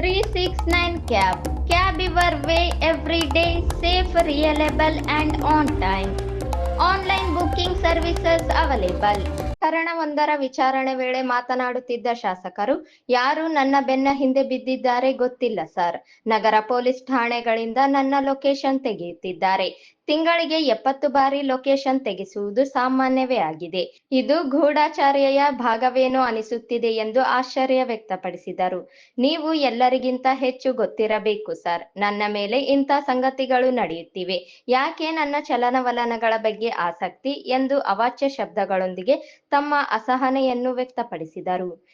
369 Cab. Cab your way every day, safe, reliable and on time. Online booking services available ಪ್ರಕರಣವೊಂದರ ವಿಚಾರಣೆ ವೇಳೆ ಮಾತನಾಡುತ್ತಿದ್ದ ಶಾಸಕರು ಯಾರು ನನ್ನ ಬೆನ್ನ ಹಿಂದೆ ಬಿದ್ದಿದ್ದಾರೆ ಗೊತ್ತಿಲ್ಲ ಸರ್ ನಗರ ಪೊಲೀಸ್ ಠಾಣೆಗಳಿಂದ ನನ್ನ ಲೊಕೇಶನ್ ತೆಗೆಯುತ್ತಿದ್ದಾರೆ ತಿಂಗಳಿಗೆ ಎಪ್ಪತ್ತು ಬಾರಿ ಲೊಕೇಶನ್ ತೆಗೆಸುವುದು ಸಾಮಾನ್ಯವೇ ಆಗಿದೆ. ಇದು ಗೂಢಾಚಾರ್ಯ ಭಾಗವೇನೋ ಅನಿಸುತ್ತಿದೆ ಎಂದು ಆಶ್ಚರ್ಯ ವ್ಯಕ್ತಪಡಿಸಿದರು. ನೀವು ಎಲ್ಲರಿಗಿಂತ ಹೆಚ್ಚು ಗೊತ್ತಿರಬೇಕು ಸರ್. ನನ್ನ ಮೇಲೆ ಇಂಥ ಸಂಗತಿಗಳು ನಡೆಯುತ್ತಿವೆ. ಯಾಕೆ ನನ್ನ ಚಲನವಲನಗಳ ಬಗ್ಗೆ ಆಸಕ್ತಿ ಎಂದು ಅವಾಚ್ಯ ಶಬ್ದಗಳೊಂದಿಗೆ ತಮ್ಮ ಅಸಹನೆಯನ್ನು ವ್ಯಕ್ತಪಡಿಸಿದರು.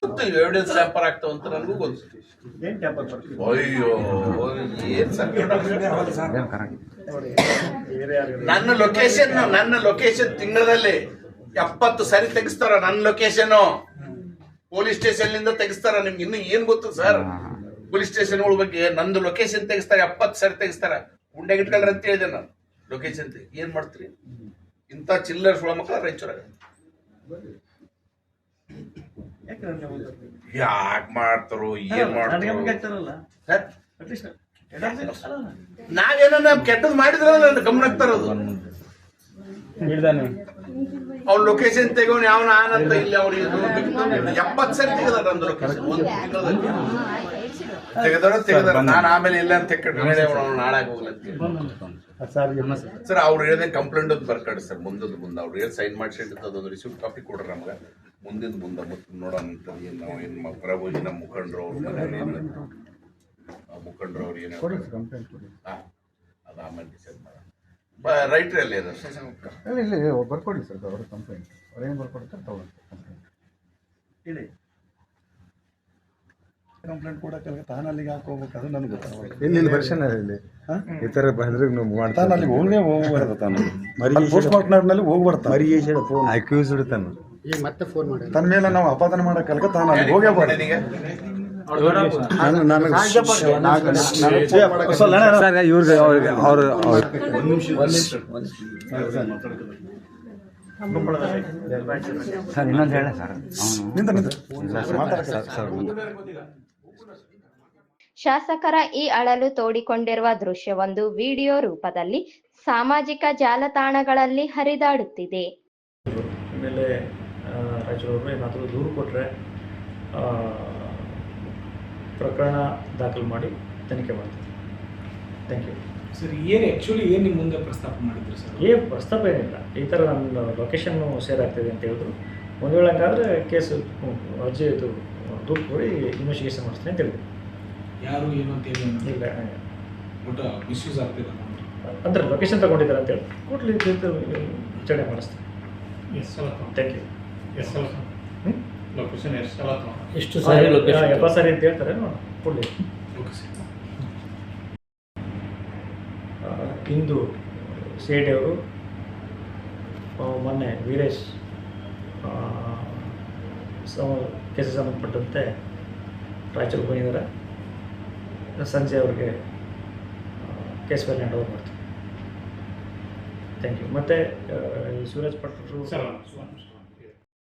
ಅಯ್ಯೋ. ನನ್ನ ಲೊಕೇಶನ್ ನನ್ನ ಲೊಕೇಶನ್ ತಿಂಗಳಲ್ಲಿ ಎಪ್ಪತ್ತು ಸರಿ ತೆಗಿಸ್ತಾರ ನನ್ನ ಲೊಕೇಶನ್ ಪೊಲೀಸ್ ಸ್ಟೇಷನ್ನಿಂದ ತೆಗಿಸ್ತಾರ ನಿಮ್ಗೆ ಇನ್ನು ಏನ್ ಗೊತ್ತು ಸರ್? ಪೊಲೀಸ್ ಸ್ಟೇಷನ್ಗಳ ಬಗ್ಗೆ ನಂದು ಲೊಕೇಶನ್ ತೆಗಿಸ್ತಾರೆ ಎಪ್ಪತ್ತು ಸರಿ ತೆಗಿಸ್ತಾರ. ಗುಂಡೆ ಗಿಟ್ಕೊಳ್ರಿ ಅಂತ ಹೇಳಿದೆ ನಾನು. ಲೊಕೇಶನ್ ಏನ್ ಮಾಡ್ತೀರಿ? ಇಂಥ ಚಿಲ್ಲರ್ ಸುಳ ಮಕ್ಕಳ ರಾಯಚೂರಾಗ. ಯಾಕೆ ಮಾಡ್ತಾರೋ ಏನ್ ಮಾಡ್ತಾರೋ? ಸರ್ ಅಟ್ಲೀಸ್ಟ್ ನಾವೇನ ಕೆಟ್ಟದ್ ಮಾಡಿದ್ರೆ ನನ್ನ ಗಮನಕ್ಕೆ ತರೋದು ಅವ್ನ ಲೊಕೇಶನ್ ತೆಗೋನ್ ಯಾವನ ಆನಂತ ಇಲ್ಲ ಅವ್ರಿಗೆ ಎಪ್ಪತ್ ಸರಿ ತೆಗೆದಾರ ನಂದು ಲೊಕೇಶನ್ ಒಂದು ತೆಗೆದಾರ ತೆಗೆದಾರ ನಾನು ಆಮೇಲೆ ಇಲ್ಲ ಅಂತ ನಾಳಾಗ ಹೋಗ್ಲಂತ ಸರ್ ಅವ್ರು ಹೇಳಿದ ಕಂಪ್ಲೇಂಟ್ ಒಂದು ಬರ್ಕಾಡಿ ಸರ್ ಮುಂದದ ಮುಂದೆ. ಅವ್ರು ಹೇಳಿ ಸೈನ್ ಮಾಡಿಸಿಟ್ಟು ಅದೊಂದು ರಿಸಿಪ್ಟ್ ಕಾಪಿ ಕೊಡ್ರಿ ನಮ್ಗೆ. ಮುಂದಿನ ಮುಂದೆ ಮತ್ತೆ ನೋಡೋಣ ಅಂತ ಏನು ನಾವು ಏನು ಪ್ರಭುಜಿ ನಮ್ಮ ಮುಖಂಡರು ಅವ್ರ ಆ ಮುಖಂಡರು ಅವ್ರು ಏನು ಹಾಂ ಅದು ಆಮೇಲೆ ಡಿಸೈಡ್ ಮಾಡೋಣ. ರೈಟ್ರಿ ಅಲ್ಲಿ ಅದ ಇಲ್ಲ ಇಲ್ಲ ಇಲ್ಲ ಬರ್ಕೊಡಿ ಸರ್ ಅವ್ರ ಕಂಪ್ಲೇಂಟ್ ಅವ್ರು ಏನು ಬರ್ಕೊಡ್ತಾರೆ ತಗೊಳ್ಳಿ ಕಂಪ್ಲೇಂಟ್ ಹೇಳಿ. ಕಂಪ್ಲೇಂಟ್ ಕೊಡಕ್ಕೆ ತಾನು ಅಲ್ಲಿಗೆ ಹಾಕೋಬೇಕು ಅದು ನನಗೆ ಗೊತ್ತಾಗಲ್ಲ ಇಲ್ಲಿ ಇಲ್ಲಿ ಇಲ್ಲಿ. ಈ ಥರ ಬಂದ್ರೆ ನೀವು ತಾನು ಅಲ್ಲಿಗೆ ಹೋಗೇ ಹೋಗ್ಬಾರ್ದು ತಾನು. ಪೋಸ್ಟ್ ಮಾರ್ಟ್ನಲ್ಲಿ ಹೋಗ್ಬಾರ್ದು ಫೋನ್ ಅಕ್ಯೂಸ್ಡ್ ತಾನು. ತನ್ನ ಮೇಲೆ ನಾವು ಅಪಾದನೆ ಮಾಡಕ್ಕಲ್ಕ ತಾನು ಅಲ್ಲಿ ಹೋಗೇ ಬಾರ್ದು ನನಗೆ ಸರ್ ಇವ್ರಿಗೆ ಅವ್ರಿಗೆ ಅವ್ರು ಸರ್ ಇನ್ನೊಂದು ಹೇಳ ಸರ್. ನಿಂತ ನಿಂತ. ಸರ್ ಸರ್ ಶಾಸಕರ ಈ ಅಳಲು ತೋಡಿಕೊಂಡಿರುವ ದೃಶ್ಯವೊಂದು ವಿಡಿಯೋ ರೂಪದಲ್ಲಿ ಸಾಮಾಜಿಕ ಜಾಲತಾಣಗಳಲ್ಲಿ ಹರಿದಾಡುತ್ತಿದೆ. ಮೇಲೆ ರಾಯಚೂರವರು ಏನಾದರೂ ದೂರು ಕೊಟ್ಟರೆ ಪ್ರಕರಣ ದಾಖಲು ಮಾಡಿ ತನಿಖೆ ಮಾಡ್ತೀವಿ. ಥ್ಯಾಂಕ್ ಯು ಸರ್ ಏನು ಆ್ಯಕ್ಚುಲಿ ಏನು ನಿಮ್ಮ ಮುಂದೆ ಪ್ರಸ್ತಾಪ ಮಾಡಿದ್ರು ಸರ್? ಏ ಪ್ರಸ್ತಾಪ ಏನಿಲ್ಲ. ಈ ಥರ ನಮ್ಮ ಲೊಕೇಶನ್ನು ಶೇರ್ ಆಗ್ತಿದೆ ಅಂತ ಹೇಳಿದ್ರು. ಒಂದು ವೇಳೆ ಹಂಗಾದ್ರೆ ಕೇಸು ಅರ್ಜಿ ಇದು ದೂರು ಕೊಡಿ ಇನ್ವೆಸ್ಟಿಗೇಷನ್ ಮಾಡಿಸ್ತೀನಿ ಅಂತ ಹೇಳಿದ್ರು. ಯಾರು ಏನು ಅಂತ ಇಲ್ಲ ಒಟ್ಟು ಮಿಸ್ಯೂಸ್ ಆಗ್ತಿಲ್ಲ ಅಂದರೆ ಲೊಕೇಶನ್ ತಗೊಂಡಿದ್ದಾರೆ ಅಂತೇಳಿ ಕೂಡಲೇ ವಿಚಾರಣೆ ಮಾಡಿಸ್ತೀನಿ. ಎಸ್ ಸಲ ಥ್ಯಾಂಕ್ ಯು ಎಸ್ ಸಲ ಹ್ಞೂ ಲೊಕೇಶನ್ ಎಷ್ಟು ಸಲ ಎಷ್ಟು? ಸಾರಿ ಅಂತ ಹೇಳ್ತಾರೆ ನೋಡೋಣ ಇಂದು ಸಿ ಐ ಅವರು ಆ, ಮೊನ್ನೆ ವೀರೇಶ್ ಕೇಸಿಗೆ ಸಂಬಂಧಪಟ್ಟಂತೆ ರಾಯಚೂರು ಬಂದಿದ್ದಾರೆ ಸಂಜೆ ಅವ್ರಿಗೆ ಕೇಸ್ ಮೇಲೆ ಹ್ಯಾಂಡ್ ಓವರ್ ಮಾಡ್ತೀವಿ ಥ್ಯಾಂಕ್ ಯು ಮತ್ತು ಸೂರಜ್ ಪಟ್ಟರು ಸರ್